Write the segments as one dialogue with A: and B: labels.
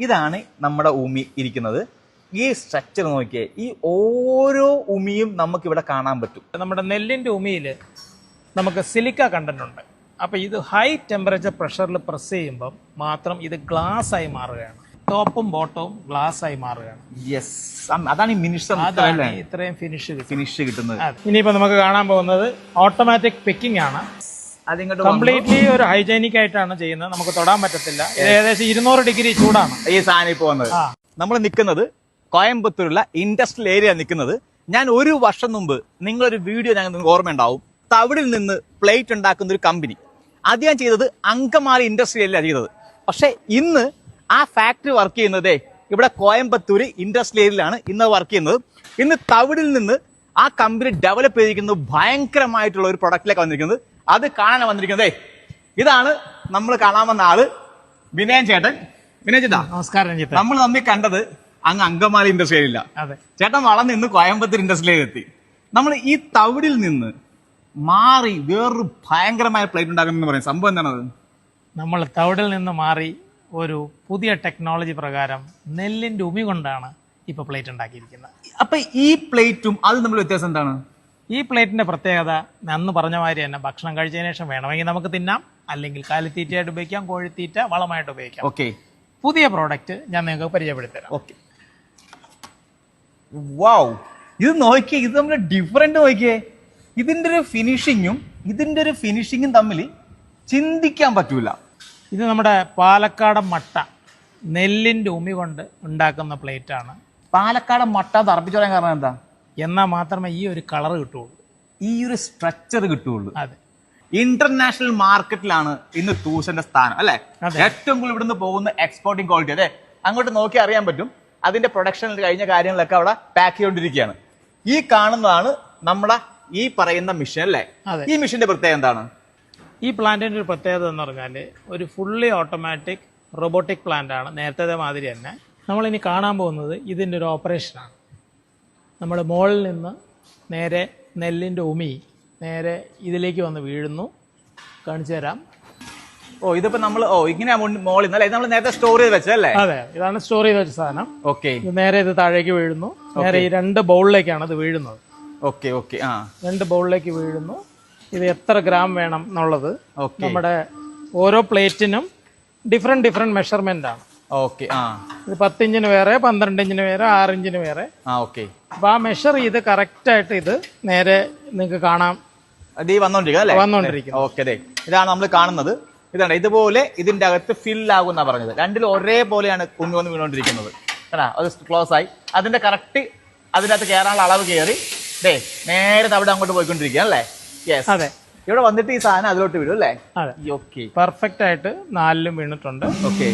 A: ഇതാണ് നമ്മുടെ ഉമി ഇരിക്കുന്നത്. ഈ സ്ട്രക്ചർ നോക്കിയേ ഈ ഓരോ ഉമിയും നമുക്ക് ഇവിടെ കാണാൻ പറ്റും.
B: നമ്മുടെ നെല്ലിന്റെ ഉമിയിൽ നമുക്ക് സിലിക്ക കണ്ടന്റ് ഉണ്ട്. അപ്പോൾ ഇത് ഹൈ ടെമ്പറേച്ചർ പ്രഷറിൽ പ്രസ് ചെയ്യുമ്പം മാത്രം ഇത് ഗ്ലാസ് ആയി മാറുകയാണ്. ടോപ്പും ബോട്ടവും ഗ്ലാസ് ആയി മാറുകയാണ്.
A: യെസ് അതാണ് ഈ മിനിസ്റ്റർ
B: അതാണ് ഇത്രയും ഫിനിഷ്
A: ഫിനിഷ് കിട്ടുന്നത്.
B: ഇനിയിപ്പോൾ നമുക്ക് കാണാൻ പോകുന്നത് ഓട്ടോമാറ്റിക് പിക്കിംഗ് ആണ്. കംപ്ലീറ്റ്ലി ഒരു ഹൈജീനിക് ആയിട്ടാണ് ചെയ്യുന്നത്. നമുക്ക് തൊടാൻ പറ്റത്തില്ല. ഏകദേശം ഇരുന്നൂറ് ഡിഗ്രി ചൂടാണ്.
A: ഈ സാധനം ഇപ്പോൾ വന്നത്. നമ്മൾ നിൽക്കുന്നത് കോയമ്പത്തൂരുള്ള ഇൻഡസ്ട്രിയൽ ഏരിയ നിൽക്കുന്നത് ഞാൻ ഒരു വർഷം മുമ്പ് നിങ്ങളൊരു വീഡിയോ ഞാൻ നിങ്ങൾക്ക് ഓർമ്മയുണ്ടാവും. തവിടിൽ നിന്ന് പ്ലേറ്റ് ഉണ്ടാക്കുന്ന ഒരു കമ്പനി അത് ഞാൻ ചെയ്തത് അങ്കമാലി ഇൻഡസ്ട്രിയലാണ് ചെയ്തത്. പക്ഷെ ഇന്ന് ആ ഫാക്ടറി വർക്ക് ചെയ്യുന്നതേ ഇവിടെ കോയമ്പത്തൂര് ഇൻഡസ്ട്രിയൽ ഏരിയയിലാണ് ഇന്ന് വർക്ക് ചെയ്യുന്നത്. ഇന്ന് തവിടിൽ നിന്ന് ആ കമ്പനി ഡെവലപ്പ് ചെയ്തിരിക്കുന്നത് ഭയങ്കരമായിട്ടുള്ള ഒരു പ്രൊഡക്റ്റിലേക്ക് വന്നിരിക്കുന്നത്. അത് കാണാൻ വന്നിരിക്കുന്നതേ. ഇതാണ് നമ്മൾ കാണാൻ വന്ന ആൾ വിനയൻ ചേട്ടൻ. വിനയൻ ചേട്ടാ
B: നമസ്കാരം രഞ്ജിത്ത്.
A: നമ്മൾ തമ്മിൽ കണ്ടത് അങ്ങ് അങ്കമാലി ഇൻഡസ്ട്രിയിലില്ല
B: അതെ.
A: ചേട്ടൻ വളർന്ന് ഇന്ന് കോയമ്പത്തൂർ ഇൻഡസ്ട്രിയിലേക്ക് എത്തി. നമ്മൾ ഈ തവിടിൽ നിന്ന് മാറി വേറൊരു ഭയങ്കരമായ പ്ലേറ്റ് ഉണ്ടാക്കുന്നു പറയും സംഭവം എന്താണത്?
B: നമ്മൾ തവിടിൽ നിന്ന് മാറി ഒരു പുതിയ ടെക്നോളജി പ്രകാരം നെല്ലിന്റെ ഉമി കൊണ്ടാണ് ഇപ്പോൾ പ്ലേറ്റ് ഉണ്ടാക്കിയിരിക്കുന്നത്.
A: അപ്പൊ ഈ പ്ലേറ്റും അത് നമ്മൾ വ്യത്യാസം എന്താണ്?
B: ഈ പ്ലേറ്റിന്റെ പ്രത്യേകത അന്ന് പറഞ്ഞ മാതിരി തന്നെ ഭക്ഷണം കഴിച്ചതിന് ശേഷം വേണമെങ്കിൽ നമുക്ക് തിന്നാം അല്ലെങ്കിൽ കാലിത്തീറ്റയായിട്ട് ഉപയോഗിക്കാം കോഴിത്തീറ്റ വളമായിട്ട് ഉപയോഗിക്കാം.
A: ഓക്കെ
B: പുതിയ പ്രോഡക്റ്റ് ഞാൻ നിങ്ങൾക്ക് പരിചയപ്പെടുത്തരാം.
A: ഓക്കെ വാവ് ഇത് നോക്കിയേ ഇത് നമ്മൾ ഡിഫറെന്റ് നോക്കിയേ. ഇതിന്റെ ഒരു ഫിനിഷിങ്ങും ഇതിന്റെ ഒരു ഫിനിഷിങ്ങും തമ്മിൽ ചിന്തിക്കാൻ പറ്റൂല.
B: ഇത് നമ്മുടെ പാലക്കാടൻ മട്ട നെല്ലിന്റെ ഉമി കൊണ്ട് ഉണ്ടാക്കുന്ന പ്ലേറ്റാണ്
A: പാലക്കാട് മട്ട തറപ്പിച്ചു പറയാൻ കാരണം എന്താ?
B: എന്നാ മാത്രമേ ഈ ഒരു കളർ കിട്ടുള്ളൂ.
A: ഈ ഒരു സ്ട്രക്ചർ കിട്ടുള്ളൂ.
B: അതെ.
A: ഇന്റർനാഷണൽ മാർക്കറ്റിലാണ് ഇന്ന് തൂസന്റെ സ്ഥാനം അല്ലെ? ഏറ്റവും കൂടുതൽ ഇവിടുന്ന് പോകുന്ന എക്സ്പോർട്ടിംഗ് ക്വാളിറ്റി അതെ? അങ്ങോട്ട് നോക്കി അറിയാൻ പറ്റും. അതിന്റെ പ്രൊഡക്ഷൻ കഴിഞ്ഞ കാര്യങ്ങളൊക്കെ അവിടെ പാക്ക് ചെയ്തുകൊണ്ടിരിക്കുകയാണ് ഈ കാണുന്നതാണ് നമ്മുടെ ഈ പറയുന്ന മിഷൻ അല്ലേ? ഈ മിഷന്റെ പ്രത്യേകത എന്താണ്?
B: ഈ പ്ലാന്റിന്റെ ഒരു പ്രത്യേകത എന്ന് പറഞ്ഞാൽ ഒരു ഫുള്ളി ഓട്ടോമാറ്റിക് റോബോട്ടിക് പ്ലാന്റ് ആണ്. നേരത്തെ മാതിരി തന്നെ. നമ്മളിനി കാണാൻ പോകുന്നത് ഇതിന്റെ ഒരു ഓപ്പറേഷനാണ് നമ്മൾ മുകളിൽ നിന്ന് നേരെ നെല്ലിന്റെ ഉമി നേരെ ഇതിലേക്ക് വന്ന് വീഴുന്നു. കാണിച്ചു തരാം.
A: ഓ ഇതിപ്പോ നമ്മൾ ഓ ഇങ്ങനെ മോളിൽ നിന്ന് അല്ലെ? നമ്മൾ നേരത്തെ സ്റ്റോർ ചെയ്ത് വെച്ചല്ലേ
B: അതെ ഇതാണ് സ്റ്റോർ ചെയ്ത് വെച്ച സാധനം.
A: ഓക്കെ
B: നേരെ ഇത് താഴേക്ക് വീഴുന്നു. നേരെ ഈ രണ്ട് ബൗളിലേക്കാണ് ഇത് വീഴുന്നത്.
A: ഓക്കെ ഓക്കെ ആ.
B: രണ്ട് ബൗളിലേക്ക് വീഴുന്നു. ഇത് എത്ര ഗ്രാം വേണം എന്നുള്ളത് നമ്മുടെ ഓരോ പ്ലേറ്റിനും ഡിഫറെന്റ് ഡിഫറെന്റ് മെഷർമെന്റ് ആണ്.
A: ഓക്കെ ആ.
B: ഇത് പത്ത് ഇഞ്ചിന് വേറെ പന്ത്രണ്ട് ഇഞ്ചിന് വേറെ ആറ് ഇഞ്ചിന് വേറെ.
A: ആ ഓക്കെ
B: അപ്പൊ ആ മെഷർ ചെയ്ത് കറക്റ്റ് ആയിട്ട് ഇത് നേരെ നിങ്ങൾക്ക് കാണാം.
A: അത് ഈ വന്നോണ്ടിരിക്കും അല്ലേ?
B: വന്നോണ്ടിരിക്കും
A: ഓക്കെ അതെ ഇതാണ് നമ്മൾ കാണുന്നത്. ഇതാണ് ഇതുപോലെ ഇതിന്റെ അകത്ത് ഫിൽ ആകുന്ന പറഞ്ഞത്. രണ്ടിലും ഒരേപോലെയാണ് കുഞ്ഞു വന്ന് വീണോണ്ടിരിക്കുന്നത്. കേട്ടാ അത് ക്ലോസ് ആയി. അതിന്റെ കറക്റ്റ് അതിനകത്ത് കയറാനുള്ള അളവ് കയറി ദേ നേരെ അവിടെ അങ്ങോട്ട് പോയിക്കൊണ്ടിരിക്കുക അല്ലേ? യെസ്
B: അതെ.
A: ഇവിടെ വന്നിട്ട് ഈ സാധനം അതിലോട്ട് വീഴും അല്ലേ? ഓക്കെ
B: പെർഫെക്റ്റ് ആയിട്ട് നാലിലും വീണിട്ടുണ്ട്.
A: ഓക്കെ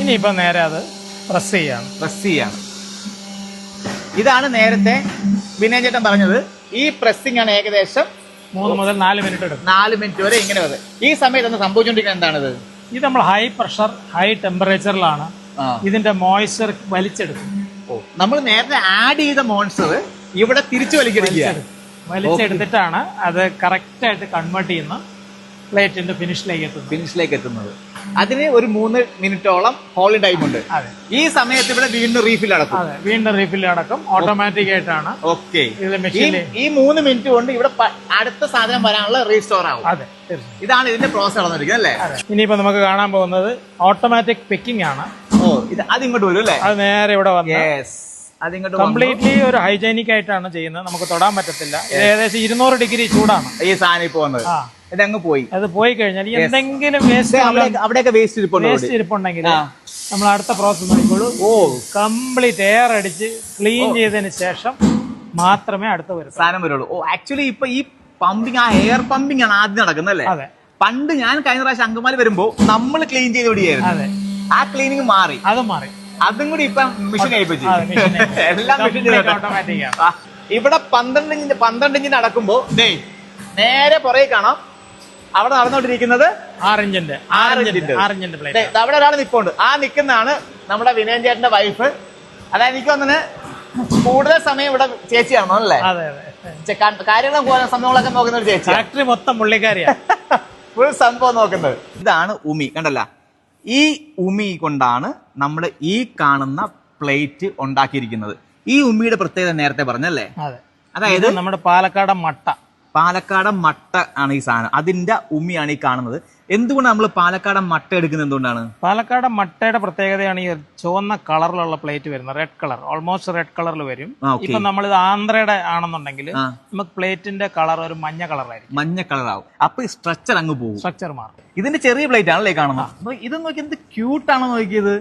B: ഇനിയിപ്പോൾ നേരെ അത് പ്രസ് ചെയ്യാണ്
A: പ്രസ് ചെയ്യാണ് ഇതാണ് നേരത്തെ വിനയൻ ചേട്ടൻ പറഞ്ഞത്. ഈ പ്രസ്സിംഗ് ആണ് ഏകദേശം
B: മൂന്ന് മുതൽ നാല് മിനിറ്റ് എടുക്കും.
A: നാല് മിനിറ്റ് വരെ ഇങ്ങനെ വരെ. ഈ സമയത്ത് എന്താ സംഭവിച്ചുകൊണ്ടിരിക്കുന്നത് എന്താണിത്?
B: ഇത് നമ്മൾ ഹൈ പ്രഷർ ഹൈ ടെമ്പറേച്ചറിലാണ് ഇതിന്റെ മോയ്സ്ചർ വലിച്ചെടുക്കും.
A: നമ്മൾ നേരത്തെ ആഡ് ചെയ്ത മോൺസ്റ്റർ ഇവിടെ തിരിച്ചു വലിച്ചെടുക്കുക
B: വലിച്ചെടുത്തിട്ടാണ് അത് കറക്റ്റായിട്ട് കൺവേർട്ട് ചെയ്യുന്ന പ്ലേറ്റിന്റെ ഫിനിഷിലേക്ക് എത്തുന്നത്
A: ഫിനിഷിലേക്ക് എത്തുന്നത് അതിന് ഒരു മൂന്ന് മിനിറ്റോളം ഹോളി ടൈം ഉണ്ട്. ഈ സമയത്ത് ഇവിടെ വീണ്ടും റീഫിൽ അടക്കും
B: അതെ വീണ്ടും റീഫിൽ അടക്കും ഓട്ടോമാറ്റിക് ആയിട്ടാണ്
A: ഓക്കെ. ഈ മൂന്ന് മിനിറ്റ് കൊണ്ട് ഇവിടെ അടുത്ത സാധനം വരാനുള്ള റീസ്റ്റോർ ആവും.
B: അതെ
A: ഇതാണ് ഇതിന്റെ പ്രോസസ് നടന്നിരിക്കുന്നത് അല്ലേ?
B: ഇനിയിപ്പോ നമുക്ക് കാണാൻ പോകുന്നത് ഓട്ടോമാറ്റിക് പെക്കിംഗ് ആണ്.
A: ഓ ഇത് അതിങ്ങോട്ട് വരും അല്ലേ?
B: അത് നേരെ ഇവിടെ വന്ന്. കംപ്ലീറ്റ്ലി ഒരു ഹൈജീനിക് ആയിട്ടാണ് ചെയ്യുന്നത്. നമുക്ക് തൊടാൻ പറ്റത്തില്ല. ഏകദേശം ഇരുന്നൂറ് ഡിഗ്രി ചൂടാണ്.
A: ഈ സാധനം ഇപ്പൊ വന്നത്.
B: ആ.
A: ഇതങ്ങ് പോയി.
B: അത് പോയി കഴിഞ്ഞാൽ എന്തെങ്കിലും വേസ്റ്റ്
A: അവിടെയൊക്കെ വേസ്റ്റ് ഇരിപ്പുണ്ട്
B: വേസ്റ്റ് ഇരിപ്പുണ്ടെങ്കിൽ നമ്മൾ അടുത്ത പ്രോസസ് നോക്കിക്കോളൂ.
A: ഓ.
B: കംപ്ലീറ്റ് എയർ അടിച്ച് ക്ലീൻ ചെയ്തതിന് ശേഷം മാത്രമേ അടുത്ത വരും
A: സാധനം വരുള്ളൂ. ഓ ആക്ച്വലി ഇപ്പൊ ഈ പമ്പിങ് ആ എയർ പമ്പിങ് ആണ് ആദ്യം നടക്കുന്നത് അല്ലേ?
B: അതെ.
A: പണ്ട് ഞാൻ കഴിഞ്ഞ പ്രാവശ്യം അങ്കമാലി വരുമ്പോ നമ്മൾ ക്ലീൻ ചെയ്ത് വിടിയായിരുന്നു
B: അതെ.
A: ആ ക്ലീനിങ് മാറി.
B: അത് മാറി.
A: അതും കൂടി ഇപ്പൊ മെഷീൻ
B: കഴിപ്പിച്ചു
A: എല്ലാം മെഷീൻ
B: ഓട്ടോമാറ്റിക്
A: ഇവിടെ പന്ത്രണ്ട് ഇഞ്ചിന്റെ പന്ത്രണ്ട് ഇഞ്ചിന് നടക്കുമ്പോ നേരെ പുറകെ കാണാം. അവിടെ നടന്നുകൊണ്ടിരിക്കുന്നത്
B: ആറിഞ്ചിന്റെ. ആറിഞ്ചിന്റെ. പ്ലേറ്റ്
A: അവിടെ ഒരാൾ നിൽപ്പുണ്ട് ആ നിൽക്കുന്നതാണ് നമ്മുടെ വിനയൻ ചേട്ടന്റെ വൈഫ് അതായത് എനിക്ക് തോന്നുന്നു കൂടുതൽ സമയം ഇവിടെ ചേച്ചിയാണോ അല്ലേ?
B: അതെ അതെ.
A: കാര്യങ്ങളും സംഭവങ്ങളൊക്കെ നോക്കുന്ന ഒരു ചേച്ചി
B: ഫാക്ടറി മൊത്തം പുള്ളിക്കാരിയാണ്
A: ഫുൾ സംഭവം നോക്കുന്നത്. ഇതാണ് ഉമി കണ്ടല്ല? ഈ ഉമി കൊണ്ടാണ് നമ്മൾ ഈ കാണുന്ന പ്ലേറ്റ് ഉണ്ടാക്കിയിരിക്കുന്നത്. ഈ ഉമിയുടെ പ്രത്യേകത നേരത്തെ പറഞ്ഞല്ലേ?
B: അതെ.
A: അതായത്
B: നമ്മുടെ പാലക്കാട് മട്ട.
A: പാലക്കാടൻ മട്ട ആണ് ഈ സാധനം. അതിന്റെ ഉമ്മിയാണ് ഈ കാണുന്നത്. എന്തുകൊണ്ട് നമ്മൾ പാലക്കാടൻ മട്ട എടുക്കുന്നത് എന്തുകൊണ്ടാണ്?
B: പാലക്കാട് മട്ടയുടെ പ്രത്യേകതയാണ് ഈ ചുവന്ന കളറിലുള്ള പ്ലേറ്റ് വരുന്നത്. റെഡ് കളർ ഓൾമോസ്റ്റ് റെഡ് കളറിൽ വരും. ഇപ്പൊ നമ്മൾ ഇത് ആന്ധ്രയുടെ ആണെന്നുണ്ടെങ്കിൽ നമുക്ക് പ്ലേറ്റിന്റെ കളർ ഒരു മഞ്ഞ കളറായിരിക്കും.
A: മഞ്ഞ കളറാവും. അപ്പൊ ഈ സ്ട്രക്ചർ അങ്ങ് പോകും.
B: സ്ട്രക്ചർ മാറും.
A: ഇതിന്റെ ചെറിയ പ്ലേറ്റ് ആണല്ലേ കാണുന്നത്? അപ്പൊ ഇത് നോക്കി എന്ത് ക്യൂട്ടാണോ നോക്കിയത്?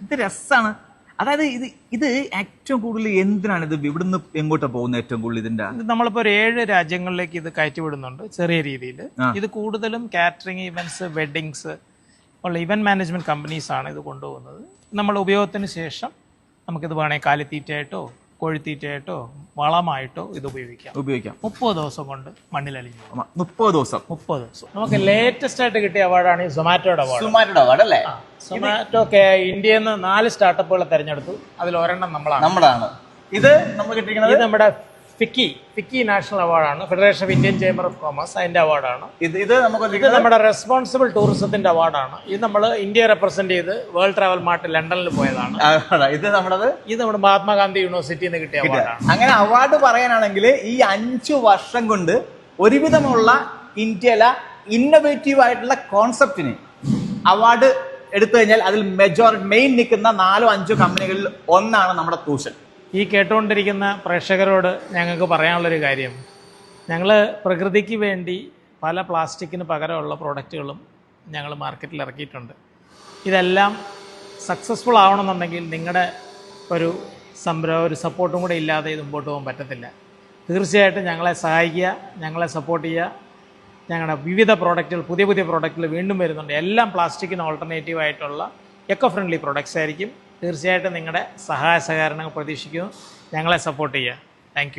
A: എന്ത് രസാണ്. അതായത് ഇത് ഇത് ഏറ്റവും കൂടുതൽ എന്തിനാണ് ഇത് ഇവിടുന്ന് എങ്ങോട്ടാ പോകുന്നത് ഏറ്റവും കൂടുതൽ ഇതിന്റെ?
B: ഇത് നമ്മളിപ്പോ ഒരു ഏഴ് രാജ്യങ്ങളിലേക്ക് ഇത് കയറ്റിവിടുന്നുണ്ട് ചെറിയ രീതിയിൽ ഇത് കൂടുതലും കാറ്ററിംഗ് ഇവന്റ്സ് വെഡിങ്സ് ഉള്ള ഇവന്റ് മാനേജ്മെന്റ് കമ്പനീസ് ആണ് ഇത് കൊണ്ടുപോകുന്നത്. നമ്മൾ ഉപയോഗത്തിന് ശേഷം നമുക്കിത് വേണമെങ്കിൽ കാലിത്തീറ്റയായിട്ടോ കോഴിത്തീറ്റയായിട്ടോ വളമായിട്ടോ ഇത് ഉപയോഗിക്കാം.
A: ഉപയോഗിക്കാം.
B: മുപ്പത് ദിവസം കൊണ്ട് മണ്ണിൽ
A: അലിഞ്ഞു മുപ്പത് ദിവസം.
B: മുപ്പത് ദിവസം. നമുക്ക് ലേറ്റസ്റ്റ് ആയിട്ട് കിട്ടിയ അവാർഡാണ് ഈ സൊമാറ്റോയുടെ അവാർഡ്
A: സൊമാറ്റോ അവാർഡ് അല്ലേ?
B: സൊമാറ്റോ ഇന്ത്യയിൽ നിന്ന് നാല് സ്റ്റാർട്ടപ്പുകളെ തെരഞ്ഞെടുത്തു. അതിൽ ഒരെണ്ണം നമ്മളാണ്.
A: നമ്മളാണ്. ഇത് നമ്മൾ കിട്ടിയിരിക്കുന്നത്?
B: ഇത് നമ്മുടെ ഫിക്കി ഫിക്കി നാഷണൽ അവാർഡാണ്. Federation of Indian chamber of commerce അതിന്റെ അവാർഡാണ്.
A: ഇത് ഇത് നമുക്ക്
B: ഇത് നമ്മുടെ റെസ്പോൺസിബിൾ ടൂറിസത്തിന്റെ അവാർഡാണ്. ഇത് നമ്മൾ ഇന്ത്യ റെപ്രസെന്റ് ചെയ്ത് വേൾഡ് ട്രാവൽ മാർട്ട് ലണ്ടനിൽ പോയതാണ്.
A: ഇത് നമ്മുടെ
B: ഇത് നമ്മുടെ മഹാത്മാഗാന്ധി യൂണിവേഴ്സിറ്റിയിൽ നിന്ന് കിട്ടിയ അവാർഡാണ്.
A: അങ്ങനെ അവാർഡ് പറയാനാണെങ്കിൽ ഈ അഞ്ചു വർഷം കൊണ്ട് ഒരുവിധമുള്ള ഇന്ത്യയിലെ ഇന്നോവേറ്റീവ് ആയിട്ടുള്ള കോൺസെപ്റ്റിന് അവാർഡ് എടുത്തു കഴിഞ്ഞാൽ അതിൽ മെജോറിറ്റി മെയിൻ നിൽക്കുന്ന നാലോ അഞ്ചോ കമ്പനികളിൽ ഒന്നാണ് നമ്മുടെ തൂഷൻ
B: ഈ കേട്ടുകൊണ്ടിരിക്കുന്ന പ്രേക്ഷകരോട് ഞങ്ങൾക്ക് പറയാനുള്ളൊരു കാര്യം. ഞങ്ങൾ പ്രകൃതിക്ക് വേണ്ടി പല പ്ലാസ്റ്റിക്കിന് പകരമുള്ള പ്രോഡക്റ്റുകളും ഞങ്ങൾ മാർക്കറ്റിൽ ഇറക്കിയിട്ടുണ്ട്. ഇതെല്ലാം സക്സസ്ഫുൾ ആവണമെന്നുണ്ടെങ്കിൽ നിങ്ങളുടെ ഒരു സംരംഭം ഒരു സപ്പോർട്ടും കൂടെ ഇല്ലാതെ ഇത് മുമ്പോട്ട് പോകാൻ പറ്റത്തില്ല. തീർച്ചയായിട്ടും ഞങ്ങളെ സഹായിക്കുക ഞങ്ങളെ സപ്പോർട്ട് ചെയ്യുക. ഞങ്ങളുടെ വിവിധ പ്രോഡക്റ്റുകൾ പുതിയ പുതിയ പ്രോഡക്റ്റുകൾ വീണ്ടും വരുന്നുണ്ട്. എല്ലാം പ്ലാസ്റ്റിക്കിന് ഓൾട്ടർനേറ്റീവ് ആയിട്ടുള്ള എക്കോ ഫ്രണ്ട്ലി പ്രോഡക്റ്റ്സ് ആയിരിക്കും. തീർച്ചയായിട്ടും നിങ്ങളുടെ സഹായ സഹകരണങ്ങൾ പ്രതീക്ഷിക്കുന്നു. ഞങ്ങളെ സപ്പോർട്ട് ചെയ്യുക. താങ്ക്